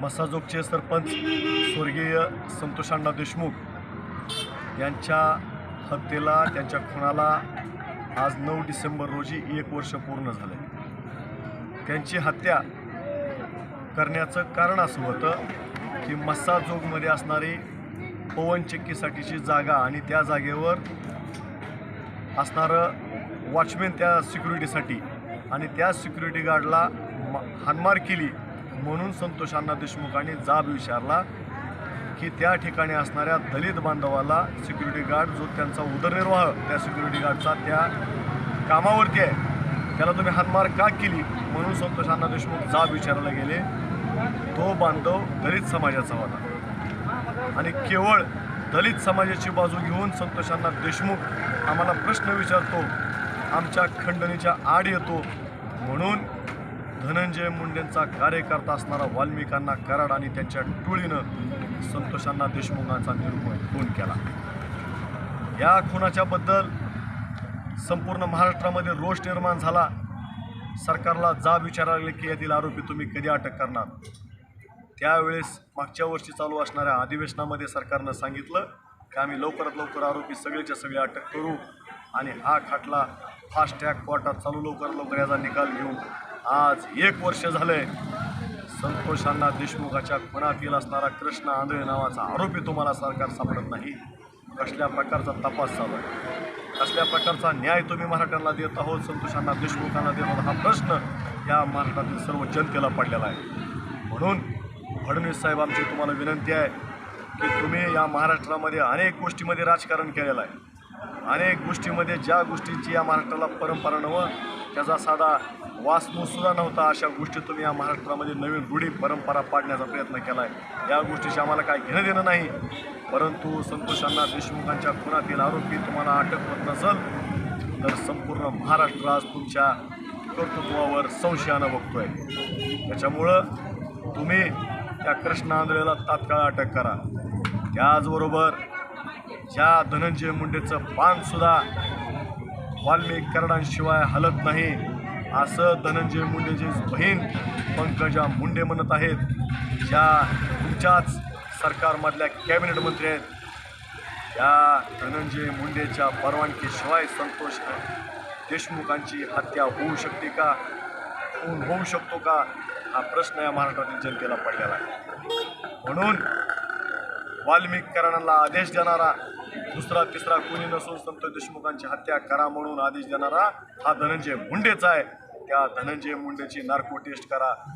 मसाजोगचे सरपंच स्वर्गीय संतोषांना देशमुख यांच्या हत्येला त्यांच्या खुणाला आज नऊ डिसेंबर रोजी एक वर्ष पूर्ण झालं. त्यांची हत्या करण्याचं कारण असं होतं की मस्साजोगमध्ये असणारी पवनचक्कीसाठीची जागा आणि त्या जागेवर असणारं वॉचमॅन त्या सिक्युरिटीसाठी आणि त्या सिक्युरिटी गार्डला म हानमार केली. म्हणून संतोषांना देशमुखांनी जाब विचारला की त्या ठिकाणी असणाऱ्या दलित बांधवाला सिक्युरिटी गार्ड जो त्यांचा उदरनिर्वाह त्या सिक्युरिटी गार्डचा त्या कामावरती आहे त्याला तुम्ही हातमार का केली? म्हणून संतोषांना देशमुख जाब विचारायला गेले. तो बांधव दलित समाजाचा होता. आणि केवळ दलित समाजाची बाजू घेऊन संतोषांना देशमुख आम्हाला प्रश्न विचारतो आमच्या खंडणीच्या आड येतो. म्हणून धनंजय मुंडेंचा कार्यकर्ता असणारा वाल्मिकांना कराड आणि त्यांच्या टोळीनं संतोषांना देशमुखांचा निरूपण खून केला. या खुनाच्याबद्दल संपूर्ण महाराष्ट्रामध्ये रोष निर्माण झाला. सरकारला जाब विचारायला लागले की यातील आरोपी तुम्ही कधी अटक करणार? त्यावेळेस मागच्या वर्षी चालू असणाऱ्या अधिवेशनामध्ये सरकारनं सांगितलं की आम्ही लवकरात लवकर आरोपी सगळेच्या सगळे अटक करू आणि हा खाटला फास्ट ट्रॅक कोर्टात चालू लवकरात लवकर याचा निकाल घेऊ. आज एक वर्ष झालंय संतोषांना अण्णा देशमुखाच्या खुनातील असणारा कृष्ण आंधळे नावाचा आरोपी तुम्हाला सरकार सापडत नाही. कसल्या प्रकारचा तपास चालू आहे? कसल्या प्रकारचा न्याय तुम्ही मराठ्यांना देत आहोत? संतोषांना देशमुखांना देत आहोत? हा प्रश्न या महाराष्ट्रातील सर्व जनतेला पडलेला आहे. म्हणून फडणवीस साहेब आमची तुम्हाला विनंती आहे की तुम्ही या महाराष्ट्रामध्ये अनेक गोष्टीमध्ये राजकारण केलेलं आहे. अनेक गोष्टीमध्ये ज्या गोष्टींची या महाराष्ट्राला परंपरा नव्हं त्याचा साधा वासमूसुद्धा नव्हता. अशा गोष्टी तुम्ही या महाराष्ट्रामध्ये नवीन रूढी परंपरा पाडण्याचा प्रयत्न केला आहे या गोष्टीशी आम्हाला काय घेणं देणं नाही. परंतु संतोषांना देशमुखांच्या खुनातील आरोपी तुम्हाला अटक होत नसेल तर संपूर्ण महाराष्ट्र आज तुमच्या कर्तृत्वावर संशयानं बघतो आहे त्याच्यामुळं तुम्ही त्या कृष्ण आंधळेला तात्काळ अटक करा. त्याचबरोबर ज्या धनंजय मुंडेचं पानसुद्धा वाल्मिक करडांशिवाय हलत नाही असं धनंजय मुंडेची बहीण पंकजा मुंडे म्हणत आहेत. ज्या तुमच्याच सरकारमधल्या कॅबिनेट मंत्री आहेत. त्या धनंजय मुंडेच्या परवानगीशिवाय संतोष देशमुखांची हत्या होऊ शकते का? खून होऊ शकतो का? हा प्रश्न या महाराष्ट्रातील जनतेला पडलेला आहे. म्हणून वाल्मिक करारांना आदेश देणारा दुसरा तिसरा कोणी नसून संत देशमुखांची हत्या करा म्हणून आदेश देणारा हा धनंजय मुंडेचा आहे. त्या धनंजय मुंडेची नार्को टेस्ट करा.